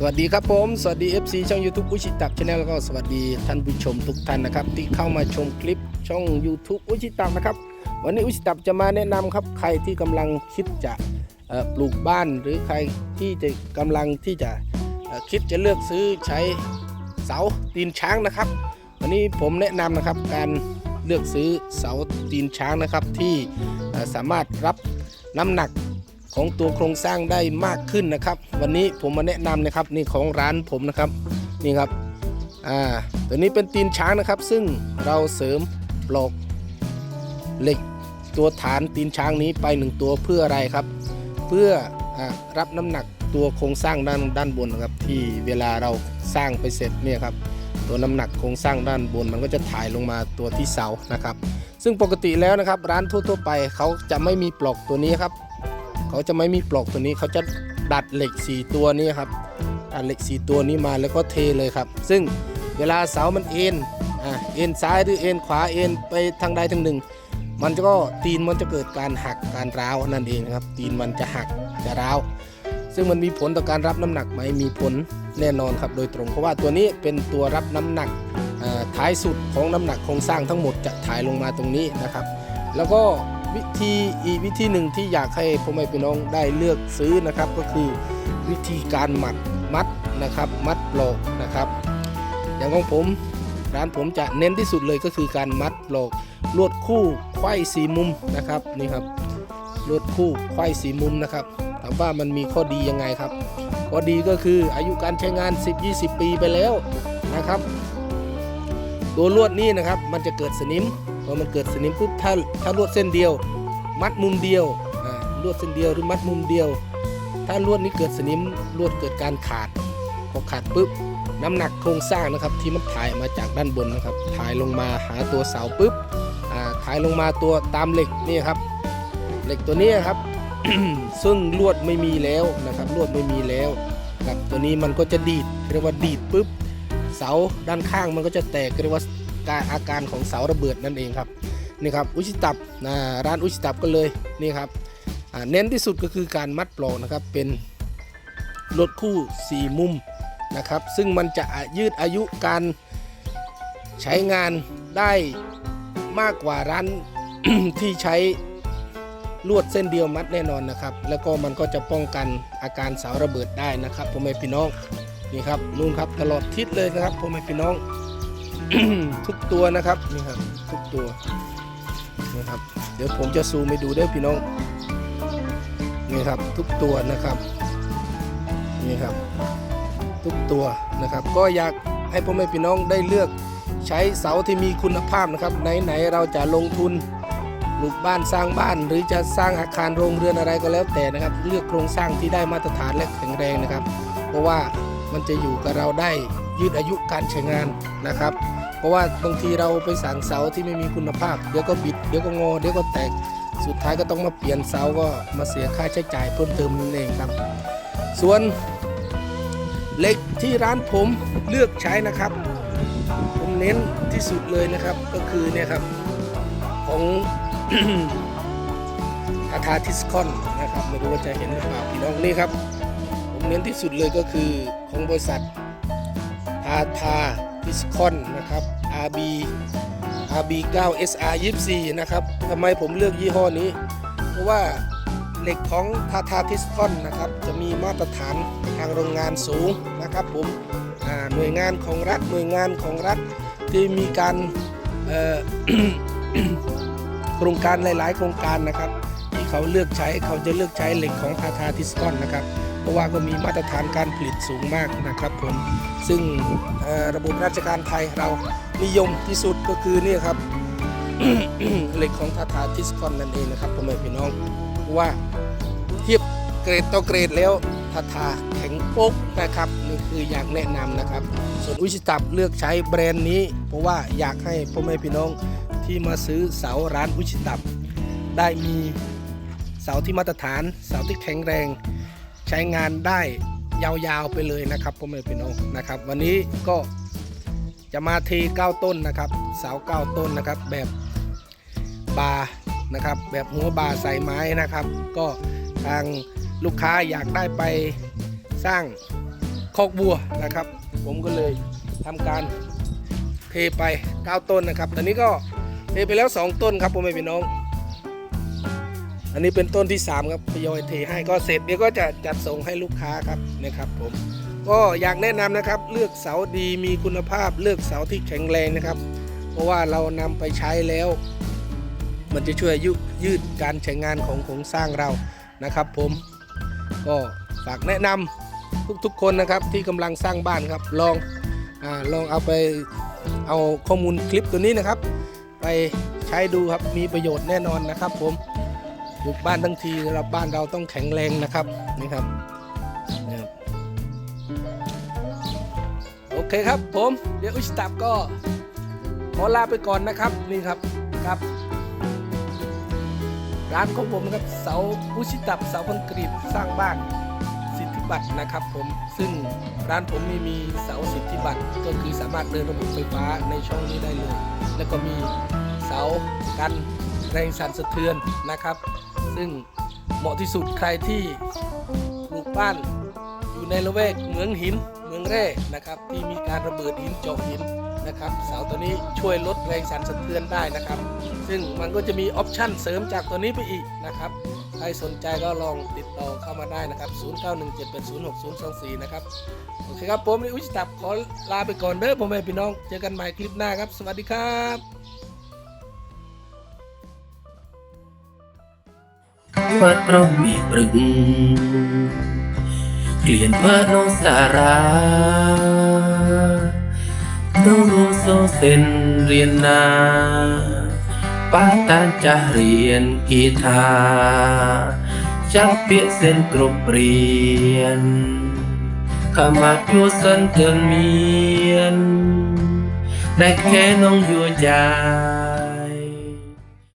สวัสดีครับผม สวัสดี FC ช่อง YouTube อุชิตับชาแนลแล้วก็สวัสดีท่านผู้ชมทุกท่านนะครับ ที่เข้ามาชมคลิปช่อง YouTube อุชิตับนะครับ วันนี้อุชิตับจะมาแนะนำครับใครที่กำลังคิดจะปลูกบ้าน หรือใครที่จะกำลังที่จะคิดจะเลือกซื้อใช้เสาตีนช้างนะครับ วันนี้ผมแนะนำนะครับการเลือกซื้อเสาตีนช้างนะครับที่สามารถรับน้ำหนัก ของตัวโครงสร้างได้มากขึ้นนะครับ วันนี้ผมมาแนะนำนะครับนี่ของร้านผมนะครับนี่ครับอ่าตัวนี้เป็นตีนช้างนะครับ ซึ่งเราเสริมปลอกเหล็กตัวฐานตีนช้างนี้ไปหนึ่งตัวเพื่ออะไรครับ เพื่ออรับน้ำหนักตัวโครงสร้างด้านด้านบนนะครับ ที่เวลาเราสร้างไปเสร็จเนี่ยครับตัวน้ำหนักโครงสร้างด้านบน มันก็จะถ่ายลงมาตัวที่เสานะครับ ซึ่งปกติแล้วนะครับ ร้านทั่วๆไปเขาจะไม่มีปลอกตัวนี้ครับ เขาจะไม่มีปลอกตัวนี้เขาจะดัดเหล็ก 4 ตัวนี้ครับดัดเหล็ก 4 ตัวนี้มาแล้วก็เทเลยครับ ซึ่งเวลาเสามันเอ็นอ่าเอ็นซ้ายหรือเอ็นขวาเอ็นไปทางใดทางหนึ่ง มันก็ตีนมันจะเกิดการหักการร้าวนั่นเองครับ ตีนมันจะหักจะร้าวซึ่งมันมีผลต่อการรับน้ำหนักไหมมีผลแน่นอนครับโดยตรงเพราะว่าตัวนี้เป็นตัวรับน้ำหนักท้ายสุดของน้ำหนักโครงสร้างทั้งหมดจะถ่ายลงมาตรงนี้นะครับ แล้วก็ วิธีอีกวิธีหนึ่งที่อยากให้พ่อแม่พี่น้องได้เลือกซื้อนะครับ ก็คือวิธีการหมัดมัดนะครับ มัดปลอกนะครับ อย่างของผมร้านผมจะเน้นที่สุดเลยก็คือการมัดปลอกลวดคู่ไขว้สีมุมนะครับนี่ครับลวดคู่ไขว้สีมุมนะครับถามว่ามันมีข้อดียังไงครับ ข้อดีก็คืออายุการใช้งาน 10-20 ปีไปแล้วนะครับ ตัวลวดนี้นะครับมันจะเกิดสนิม พอมันเกิดสนิมปุ๊บถ้าถ้าลวดเส้นเดียว มัดมุมเดียวลวดเส้นเดียวหรือมัดมุมเดียว ถ้าลวดนี้เกิดสนิมลวดเกิดการขาด พอขาดปุ๊บน้ำหนักโครงสร้างนะครับที่มันถ่ายมาจากด้านบนนะครับ ถ่ายลงมาหาตัวเสาปุ๊บถ่ายลงมาตัวตามเหล็กนี่ครับเหล็กตัวนี้ครับ ซึ่งลวดไม่มีแล้วนะครับลวดไม่มีแล้วครับตัวนี้มันก็จะดีดเรียกว่าดีดปุ๊บเสาด้านข้างมันก็จะแตกเรียกว่า การอาการของเสาระเบิดนั่นเองครับนี่ครับอุชิตับนะร้านอุชิตับก็เลยนี่ครับเน้นที่สุดก็คือการมัดปลอกนะครับเป็นรถคู่ 4 มุมนะครับ ซึ่งมันจะยืดอายุการใช้งานได้มากกว่าร้านที่ใช้ลวดเส้นเดียวมัดแน่นอนนะครับ แล้วก็มันก็จะป้องกันอาการเสาระเบิดได้นะครับพ่อแม่พี่น้องนี่ครับนู่นครับตลอดทิศเลยนะครับพ่อแม่พี่น้อง ทุกตัวนะครับนี่ครับทุกตัวนะครับเดี๋ยวผมจะซูมให้ดูด้อพี่น้องนี่ครับทุกตัวนะครับนี่ครับทุกตัวนะครับ ก็อยากให้พ่อแม่พี่น้องได้เลือกใช้เสาที่มีคุณภาพนะครับไหนๆเราจะลงทุนปลูกบ้านสร้างบ้าน หรือจะสร้างอาคารโรงเรือนอะไรก็แล้วแต่นะครับ เลือกโครงสร้างที่ได้มาตรฐานและแข็งแรงนะครับ เพราะว่ามันจะอยู่กับเราได้ยืดอายุการใช้งานนะครับ เพราะว่าบางทีเราไปสั่งเสาที่ไม่มีคุณภาพ เดี๋ยวก็บิด เดี๋ยวก็งอ เดี๋ยวก็แตก สุดท้ายก็ต้องมาเปลี่ยนเสาก็มาเสียค่าใช้จ่ายเพิ่มเติมนั่นเองครับ ส่วนเหล็กที่ร้านผมเลือกใช้นะครับ ผมเน้นที่สุดเลยนะครับ ก็คือเนี่ยครับของทาทาทิสคอนนะครับไม่รู้ว่าจะเห็นหรือเปล่าพี่น้องนี่ครับ ผมเน้นที่สุดเลยก็คือของบริษัททาทา ทิสคอนนะครับ RB RB 9 SR 24 นะครับทำไมผมเลือกยี่ห้อนี้ เพราะว่าเหล็กของทาทาทิสคอนนะครับจะมีมาตรฐานทางโรงงานสูงนะครับผมหน่วยงานของรัฐหน่วยงานของรัฐที่มีการโครงการหลาย ๆ โครงการนะครับ ที่เขาเลือกใช้เขาจะเลือกใช้เหล็กของทาทาทิสคอนนะครับ ราะว่าก็มีมาตรฐานการผลิตสูงมากนะครับผมซึ่งระบบราชการไทยเรานิยมที่สุดก็คือนี่ครับเหล็กของทาทาทิสคอนนั่นเองนะครับพ่อแม่พี่น้องว่าเทียบเกรดต่อเกรดแล้วทาทาแข็งโป๊กนะครับนี่คืออยากแนะนำนะครับ ส่วนอุชิตับเลือกใช้แบรนด์นี้ เพราะว่าอยากให้พ่อแม่พี่น้องที่มาซื้อเสาร้านอุชิตับ ได้มีเสาที่มาตรฐาน เสาที่แข็งแรง ใช้งานได้ยาวๆไปเลยนะครับพ่อแม่พี่น้องนะครับ วันนี้ก็จะมาเทเก้าต้นนะครับเสาเก้าต้นนะครับแบบบานะครับแบบหัวบาใส่ไม้นะครับ ก็ทางลูกค้าอยากได้ไปสร้างคอกบัวนะครับ ผมก็เลยทำการเทไป 9 ต้นนะครับ ตอนนี้ก็เทไปแล้ว 2 ต้นครับผมไม่พี่น้อง อันนี้เป็นต้นที่ 3 ครับทยอยเทให้ก็เสร็จเดี๋ยวก็จะจัดส่งให้ลูกค้าครับนะครับผมก็อยากแนะนำนะครับ เลือกเสาดีมีคุณภาพ เลือกเสาที่แข็งแรงนะครับ เพราะว่าเรานำไปใช้แล้ว มันจะช่วยยุยืดการใช้งานของโครงสร้างเรานะครับ ผมก็ฝากแนะนำทุกๆคนนะครับที่กำลังสร้างบ้านครับ ลองอลองเอาไปเอาข้อมูลคลิปตัวนี้นะครับ ไปใช้ดูครับมีประโยชน์แน่นอนนะครับ ผม ปลูกบ้านทั้งทีสำหรับบ้านเราต้องแข็งแรงนะครับนี่ครับนี่ครับโอเคครับผมเดี๋ยวอุชตับก็ขอลาไปก่อนนะครับนี่ครับครับ ร้านของผมนะครับเสาอุชิตับเสาคอนกรีตสร้างบ้านสิทธิบัตรนะครับผมซึ่งร้านผมมีมีเสาสิทธิบัตรก็คือสามารถเดินระบบไฟฟ้าในช่องนี้ได้เลย แล้วก็มีเสากันแรงสั่นสะเทือนนะครับ ซึ่งเหมาะที่สุดใครที่ปลูกบ้านอยู่ในละแวกเหมืองหินเมืองแร่นะครับที่มีการระเบิดหินเจาะหินนะครับเสาตัวนี้ช่วยลดแรงสั่นสะเทือนได้นะครับ ซึ่งมันก็จะมีออปชั่นเสริมจากตัวนี้ไปอีกนะครับใครสนใจก็ลองติดต่อเข้ามาได้นะครับ 0917806024 นะครับ โอเคครับผมนี่อุชิตับขอลาไปก่อนเด้อพ่อแม่พี่น้อง เจอกันใหม่คลิปหน้าครับ สวัสดีครับ ធ្វើត្រង់មានព្រឹងគ្លៀនធ្វើក្នុងសារ៉ាក្នុងរូសូសិនរៀនណាបាតានចាស់រៀនគីថាចាប់ពាក្យសិនគ្រប់រៀនខមាជួសិនទើមានដែលគេនងយូយ៉ា